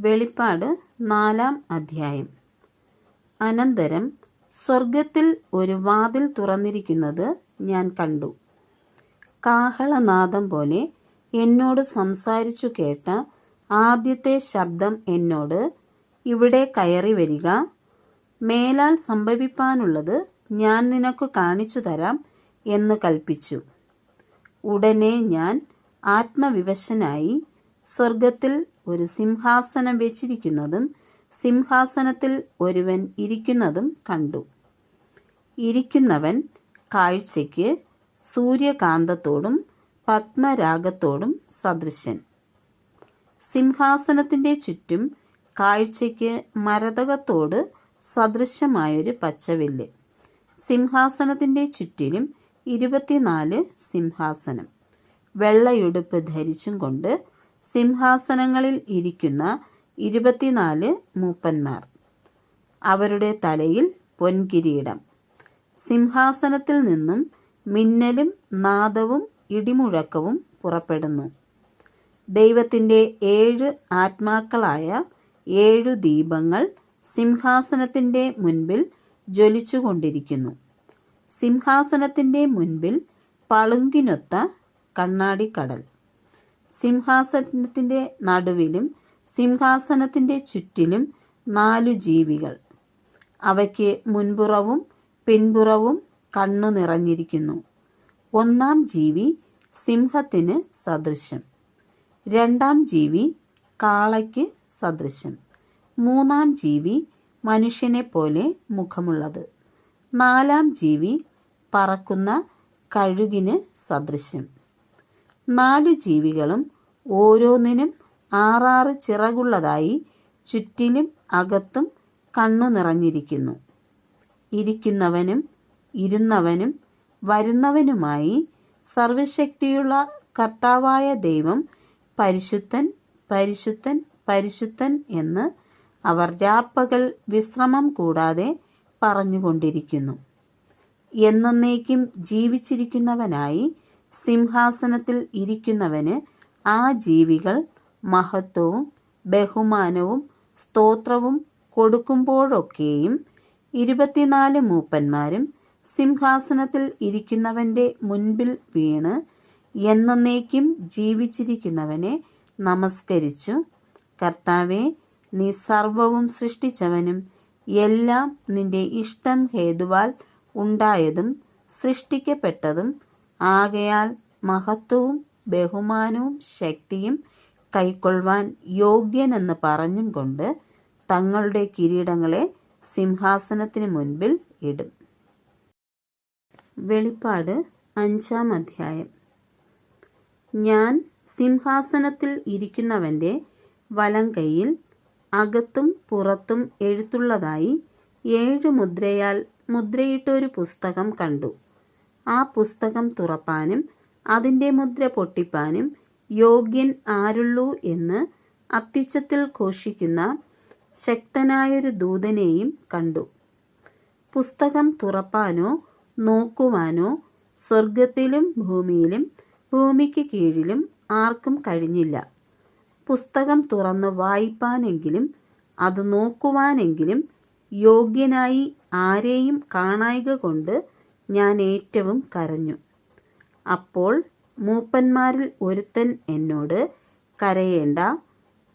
വെളിപ്പാട് നാലാം അധ്യായം. അനന്തരം സ്വർഗത്തിൽ ഒരു വാതിൽ തുറന്നിരിക്കുന്നത് ഞാൻ കണ്ടു. കാഹളനാദം പോലെ എന്നോട് സംസാരിച്ചു കേട്ട ആദ്യത്തെ ശബ്ദം എന്നോട് ഇവിടെ കയറി വരിക. മേലാൽ സംഭവിപ്പാനുള്ളത് ഞാൻ നിനക്ക് കാണിച്ചു തരാം എന്ന് കൽപ്പിച്ചു. ഉടനെ ഞാൻ ആത്മവിവശനായി സ്വർഗത്തിൽ ഒരു സിംഹാസനം വെച്ചിരിക്കുന്നതും സിംഹാസനത്തിൽ ഒരുവൻ ഇരിക്കുന്നതും കണ്ടു. ഇരിക്കുന്നവൻ കാഴ്ചയ്ക്ക് സൂര്യകാന്തത്തോടും പത്മരാഗത്തോടും സദൃശൻ. സിംഹാസനത്തിന്റെ ചുറ്റും കാഴ്ചയ്ക്ക് മരതകത്തോട് സദൃശമായൊരു പച്ചവില്ല്. സിംഹാസനത്തിന്റെ ചുറ്റിലും ഇരുപത്തിനാല് സിംഹാസനം. വെള്ളയുടുപ്പ് ധരിച്ചും കൊണ്ട് സിംഹാസനങ്ങളിൽ ഇരിക്കുന്ന ഇരുപത്തിനാല് മൂപ്പന്മാർ. അവരുടെ തലയിൽ പൊൻകിരീടം. സിംഹാസനത്തിൽ നിന്നും മിന്നലും നാദവും ഇടിമുഴക്കവും പുറപ്പെടുന്നു. ദൈവത്തിന്റെ ഏഴ് ആത്മാക്കളായ ഏഴു ദീപങ്ങൾ സിംഹാസനത്തിന്റെ മുൻപിൽ ജ്വലിച്ചുകൊണ്ടിരിക്കുന്നു. സിംഹാസനത്തിന്റെ മുൻപിൽ പളുങ്കിനൊത്ത കണ്ണാടിക്കടൽ. സിംഹാസനത്തിന്റെ നടുവിലും സിംഹാസനത്തിന്റെ ചുറ്റിലും നാലു ജീവികൾ. അവയ്ക്ക് മുൻപുറവും പിൻപുറവും കണ്ണു നിറഞ്ഞിരിക്കുന്നു. ഒന്നാം ജീവി സിംഹത്തിന് സദൃശം. രണ്ടാം ജീവി കാളയ്ക്ക് സദൃശം. മൂന്നാം ജീവി മനുഷ്യനെ പോലെ മുഖമുള്ളത്. നാലാം ജീവി പറക്കുന്ന കഴുകിന് സദൃശം. നാലു ജീവികളും ഓരോന്നിനും ആറാറ് ചിറകുള്ളതായി ചുറ്റിലും അകത്തും കണ്ണു നിറഞ്ഞിരിക്കുന്നു. ഇരിക്കുന്നവനും ഇരുന്നവനും വരുന്നവനുമായി സർവശക്തിയുള്ള കർത്താവായ ദൈവം പരിശുദ്ധൻ പരിശുദ്ധൻ പരിശുദ്ധൻ എന്ന് അവർ രാപ്പകൽ വിശ്രമം കൂടാതെ പറഞ്ഞുകൊണ്ടിരിക്കുന്നു. എന്നേക്കും ജീവിച്ചിരിക്കുന്നവനായി സിംഹാസനത്തിൽ ഇരിക്കുന്നവന് ആ ജീവികൾ മഹത്വവും ബഹുമാനവും സ്തോത്രവും കൊടുക്കുമ്പോഴൊക്കെയും ഇരുപത്തിനാല് മൂപ്പന്മാരും സിംഹാസനത്തിൽ ഇരിക്കുന്നവന്റെ മുൻപിൽ വീണ് എന്നേക്കും ജീവിച്ചിരിക്കുന്നവനെ നമസ്കരിച്ചു. കർത്താവെ നീ സർവവും സൃഷ്ടിച്ചവനും എല്ലാം നിന്റെ ഇഷ്ടം ഹേതുവാൽ ഉണ്ടായതും സൃഷ്ടിക്കപ്പെട്ടതും ആകയാൽ മഹത്വവും ബഹുമാനവും ശക്തിയും കൈക്കൊള്ളുവാൻ യോഗ്യനെന്ന് പറഞ്ഞും കൊണ്ട് തങ്ങളുടെ കിരീടങ്ങളെ സിംഹാസനത്തിന് മുൻപിൽ ഇടും. വെളിപ്പാട് അഞ്ചാം അധ്യായം. ഞാൻ സിംഹാസനത്തിൽ ഇരിക്കുന്നവന്റെ വലം കൈയിൽ അകത്തും പുറത്തും എഴുത്തുള്ളതായി ഏഴ് മുദ്രയാൽ മുദ്രയിട്ടൊരു പുസ്തകം കണ്ടു. ആ പുസ്തകം തുറപ്പാനും അതിന്റെ മുദ്ര പൊട്ടിപ്പാനും യോഗ്യൻ ആരുള്ളൂ എന്ന് അത്യുച്ചത്തിൽ ഘോഷിക്കുന്ന ശക്തനായൊരു ദൂതനെയും കണ്ടു. പുസ്തകം തുറപ്പാനോ നോക്കുവാനോ സ്വർഗത്തിലും ഭൂമിയിലും ഭൂമിക്ക് കീഴിലും ആർക്കും കഴിഞ്ഞില്ല. പുസ്തകം തുറന്ന് വായിപ്പാനെങ്കിലും അത് നോക്കുവാനെങ്കിലും യോഗ്യനായി ആരെയും കാണായിക കൊണ്ട് ഞാൻ ഏറ്റവും കരഞ്ഞു. അപ്പോൾ മൂപ്പന്മാരിൽ ഒരുത്തൻ എന്നോട് കരയേണ്ട.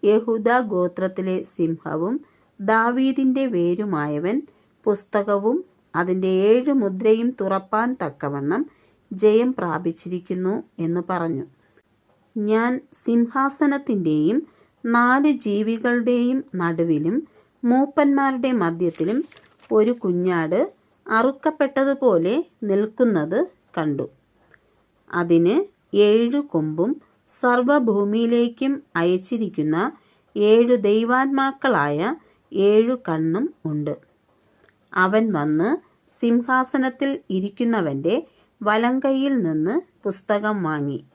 യഹൂദ ഗോത്രത്തിലെ സിംഹവും ദാവീദിന്റെ വേരുമായവൻ പുസ്തകവും അതിന്റെ ഏഴ് മുദ്രയും തുറപ്പാൻ തക്കവണ്ണം ജയം പ്രാപിച്ചിരിക്കുന്നു എന്ന് പറഞ്ഞു. ഞാൻ സിംഹാസനത്തിന്റെയും നാല് ജീവികളുടെയും നടുവിലും മൂപ്പന്മാരുടെ മധ്യത്തിലും ഒരു കുഞ്ഞാട് അറുക്കപ്പെട്ടതുപോലെ നിൽക്കുന്നത് കണ്ടു. അതിന് ഏഴു കൊമ്പും സർവഭൂമിയിലേക്കും അയച്ചിരിക്കുന്ന ഏഴു ദൈവാത്മാക്കളായ ഏഴു കണ്ണും ഉണ്ട്. അവൻ വന്ന് സിംഹാസനത്തിൽ ഇരിക്കുന്നവന്റെ വലങ്കൈയിൽ നിന്ന് പുസ്തകം വാങ്ങി.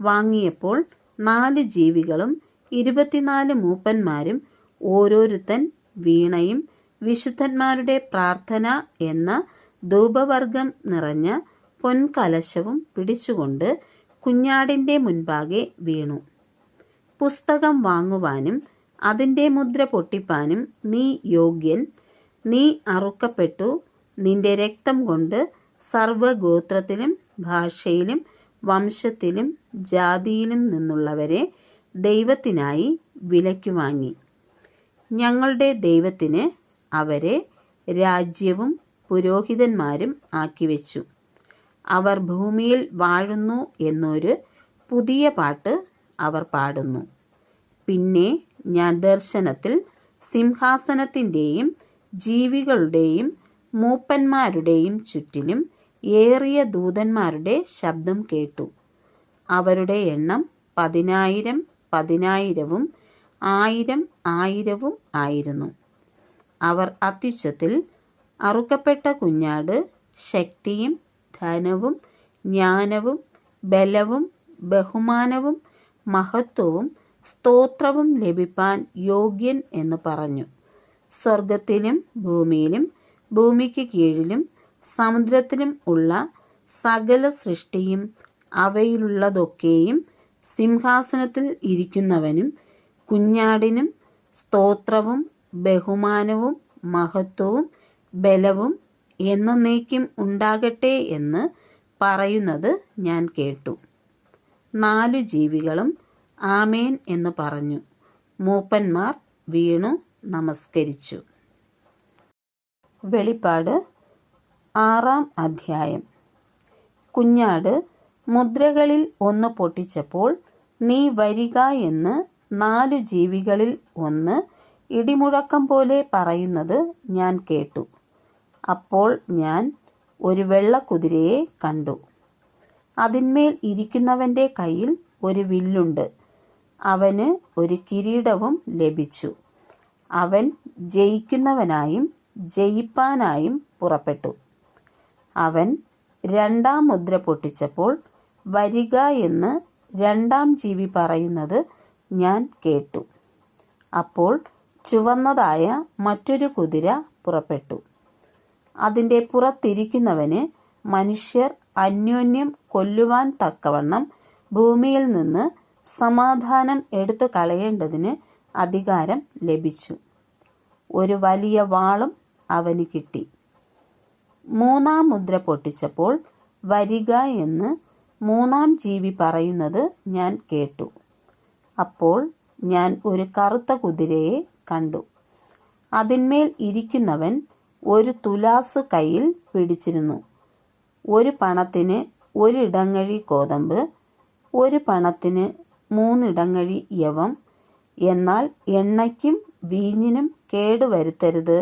വാങ്ങിയപ്പോൾ നാല് ജീവികളും ഇരുപത്തിനാല് മൂപ്പന്മാരും ഓരോരുത്തൻ വീണയും വിശുദ്ധന്മാരുടെ പ്രാർത്ഥന എന്ന ധൂപവർഗം നിറഞ്ഞ പൊൻകലശവും പിടിച്ചുകൊണ്ട് കുഞ്ഞാടിന്റെ മുൻപാകെ വീണു. പുസ്തകം വാങ്ങുവാനും അതിന്റെ മുദ്ര പൊട്ടിപ്പാനും നീ യോഗ്യൻ നീ അറുക്കപ്പെട്ടു നിന്റെ രക്തം കൊണ്ട് സർവഗോത്രത്തിലും ഭാഷയിലും വംശത്തിലും ജാതിയിലും നിന്നുള്ളവരെ ദൈവത്തിനായി വിലയ്ക്കു വാങ്ങി. ഞങ്ങളുടെ ദൈവത്തിന് അവരെ രാജ്യവും പുരോഹിതന്മാരും ആക്കി വെച്ചു അവർ ഭൂമിയിൽ വാഴുന്നു എന്നൊരു പുതിയ പാട്ട് അവർ പാടുന്നു. പിന്നെ ഞാൻ ദർശനത്തിൽ സിംഹാസനത്തിന്റെയും ജീവികളുടെയും മൂപ്പന്മാരുടെയും ചുറ്റിലും ഏറിയ ദൂതന്മാരുടെ ശബ്ദം കേട്ടു. അവരുടെ എണ്ണം പതിനായിരം പതിനായിരവും ആയിരം ആയിരവും ആയിരുന്നു. അവർ അത്യുച്ചത്തിൽ അറുക്കപ്പെട്ട കുഞ്ഞാട് ശക്തിയും ധനവും ജ്ഞാനവും ബലവും ബഹുമാനവും മഹത്വവും സ്തോത്രവും ലഭിപ്പാൻ യോഗ്യൻ എന്ന് പറഞ്ഞു. സ്വർഗത്തിലും ഭൂമിയിലും ഭൂമിക്ക് കീഴിലും സമുദ്രത്തിലും ഉള്ള സകല സൃഷ്ടിയും അവയിലുള്ളതൊക്കെയും സിംഹാസനത്തിൽ ഇരിക്കുന്നവനും കുഞ്ഞാടിനും സ്തോത്രവും ബഹുമാനവും മഹത്വവും ബലവും എന്നേക്കും ഉണ്ടാകട്ടെ എന്ന് പറയുന്നത് ഞാൻ കേട്ടു. നാലു ജീവികളും ആമേൻ എന്ന് പറഞ്ഞു. മൂപ്പന്മാർ വീണു നമസ്കരിച്ചു. വെളിപ്പാട് ആറാം അധ്യായം. കുഞ്ഞാട് മുദ്രകളിൽ ഒന്ന് പൊട്ടിച്ചപ്പോൾ നീ വരിക എന്ന് നാലു ജീവികളിൽ ഒന്ന് ഇടിമുഴക്കം പോലെ പറയുന്നത് ഞാൻ കേട്ടു. അപ്പോൾ ഞാൻ ഒരു വെള്ളക്കുതിരയെ കണ്ടു. അതിന്മേൽ ഇരിക്കുന്നവന്റെ കയ്യിൽ ഒരു വില്ലുണ്ട്. അവന് ഒരു കിരീടവും ലഭിച്ചു. അവൻ ജയിക്കുന്നവനായും ജയിപ്പാനായും പുറപ്പെട്ടു. അവൻ രണ്ടാം മുദ്ര പൊട്ടിച്ചപ്പോൾ വരിക എന്ന് രണ്ടാം ജീവി പറയുന്നത് ഞാൻ കേട്ടു. അപ്പോൾ ചുവന്നതായ മറ്റൊരു കുതിര പുറപ്പെട്ടു. അതിന്റെ പുറത്തിരിക്കുന്നവന് മനുഷ്യർ അന്യോന്യം കൊല്ലുവാൻ തക്കവണ്ണം ഭൂമിയിൽ നിന്ന് സമാധാനം എടുത്തു കളയേണ്ടതിന് അധികാരം ലഭിച്ചു. ഒരു വലിയ വാളും അവന് കിട്ടി. മൂന്നാം മുദ്ര പൊട്ടിച്ചപ്പോൾ വരിക എന്ന് മൂന്നാം ജീവി പറയുന്നത് ഞാൻ കേട്ടു. അപ്പോൾ ഞാൻ ഒരു കറുത്ത കുതിരയെ കണ്ടു. അതിന്മേൽ ഇരിക്കുന്നവൻ ഒരു തുലാസ് കയ്യിൽ പിടിച്ചിരുന്നു. ഒരു പണത്തിന് ഒരിടങ്ങഴി കോതമ്പ് ഒരു പണത്തിന് മൂന്നിടങ്ങഴി യവം എന്നാൽ എണ്ണയ്ക്കും വീഞ്ഞിനും കേടുവരുത്തരുത്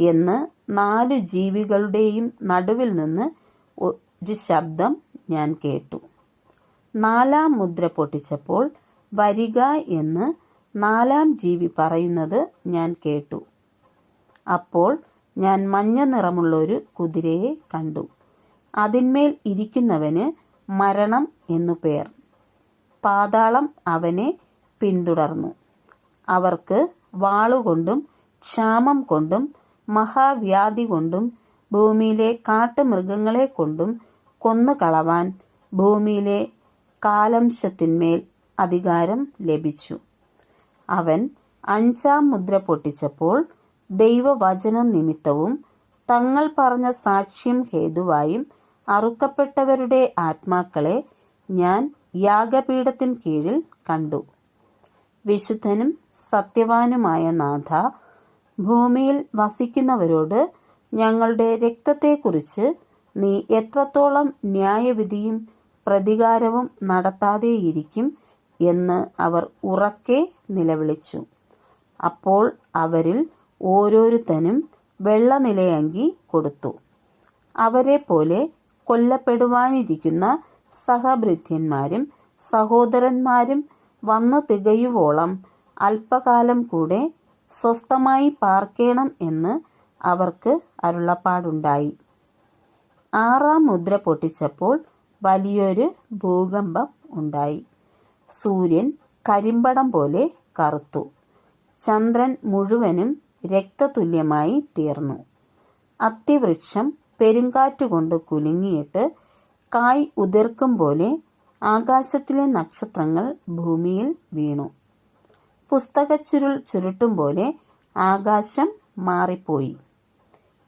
എന്ന് നാലു ജീവികളുടെയും നടുവിൽ നിന്ന് ഒരു ശബ്ദം ഞാൻ കേട്ടു. നാലാം മുദ്ര പൊട്ടിച്ചപ്പോൾ വരിക എന്ന് നാലാം ജീവി പറയുന്നത് ഞാൻ കേട്ടു. അപ്പോൾ ഞാൻ മഞ്ഞ നിറമുള്ള ഒരു കുതിരയെ കണ്ടു. അതിന്മേൽ ഇരിക്കുന്നവന് മരണം എന്നു പേർ. പാതാളം അവനെ പിന്തുടർന്നു. അവർക്ക് വാളുകൊണ്ടും ക്ഷാമം കൊണ്ടും മഹാവ്യാധി കൊണ്ടും ഭൂമിയിലെ കാട്ടുമൃഗങ്ങളെ കൊണ്ടും കൊന്നു കളവാൻ ഭൂമിയിലെ കാലംശത്തിന്മേൽ അധികാരം ലഭിച്ചു. അവൻ അഞ്ചാം മുദ്ര പൊട്ടിച്ചപ്പോൾ ദൈവവചന നിമിത്തവും തങ്ങൾ പറഞ്ഞ സാക്ഷ്യം ഹേതുവായും അറുക്കപ്പെട്ടവരുടെ ആത്മാക്കളെ ഞാൻ യാഗപീഠത്തിൻ കീഴിൽ കണ്ടു. വിശുദ്ധനും സത്യവാനുമായ നാഥ ഭൂമിയിൽ വസിക്കുന്നവരോട് ഞങ്ങളുടെ രക്തത്തെക്കുറിച്ച് നീ എത്രത്തോളം ന്യായവിധിയും പ്രതികാരവും നടത്താതെയിരിക്കും എന്ന് അവർ ഉറക്കെ നിലവിളിച്ചു. അപ്പോൾ അവരിൽ ഓരോരുത്തനും വെള്ളനിലയങ്കി കൊടുത്തു. അവരെ പോലെ കൊല്ലപ്പെടുവാനിരിക്കുന്ന സഹഭൃത്യന്മാരും സഹോദരന്മാരും വന്നു തികയുവോളം അല്പകാലം കൂടെ സ്വസ്ഥമായി പാർക്കേണം എന്ന് അവർക്ക് അരുളപ്പാടുണ്ടായി. ആറാം മുദ്ര പൊട്ടിച്ചപ്പോൾ വലിയൊരു ഭൂകമ്പം ഉണ്ടായി. സൂര്യൻ കരിമ്പടം പോലെ കറുത്തു. ചന്ദ്രൻ മുഴുവനും രക്തതുല്യമായി തീർന്നു. അത്തിവൃക്ഷം പെരുങ്കാറ്റുകൊണ്ട് കുലുങ്ങിയിട്ട് കായ് ഉതിർക്കും പോലെ ആകാശത്തിലെ നക്ഷത്രങ്ങൾ ഭൂമിയിൽ വീണു. പുസ്തകച്ചുരുൾ ചുരുട്ടും പോലെ ആകാശം മാറിപ്പോയി.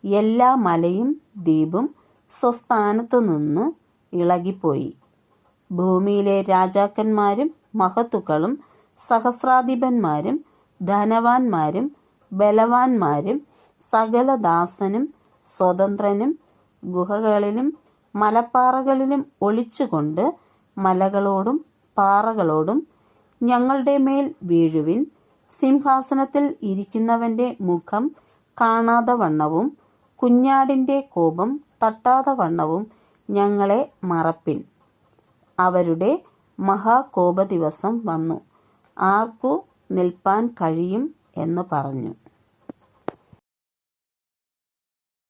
എല്ലാ മലയും ദ്വീപും സ്വസ്ഥാനത്തു നിന്ന് ഇളകിപ്പോയി. ഭൂമിയിലെ രാജാക്കന്മാരും മഹത്തുക്കളും സഹസ്രാധിപന്മാരും ധനവാന്മാരും ബലവാന്മാരും സകലദാസനും സ്വതന്ത്രനും ഗുഹകളിലും മലപ്പാറകളിലും ഒളിച്ചുകൊണ്ട് മലകളോടും പാറകളോടും ഞങ്ങളുടെ മേൽ വീഴുവിൻ. സിംഹാസനത്തിൽ ഇരിക്കുന്നവന്റെ മുഖം കാണാതെ വണ്ണവും കുഞ്ഞാടിന്റെ കോപം തട്ടാതെ വണ്ണവും ഞങ്ങളെ മറപ്പിൻ. അവരുടെ മഹാകോപ ദിവസം വന്നു. ആർക്കു നിൽപ്പാൻ കഴിയും എന്ന് പറഞ്ഞു.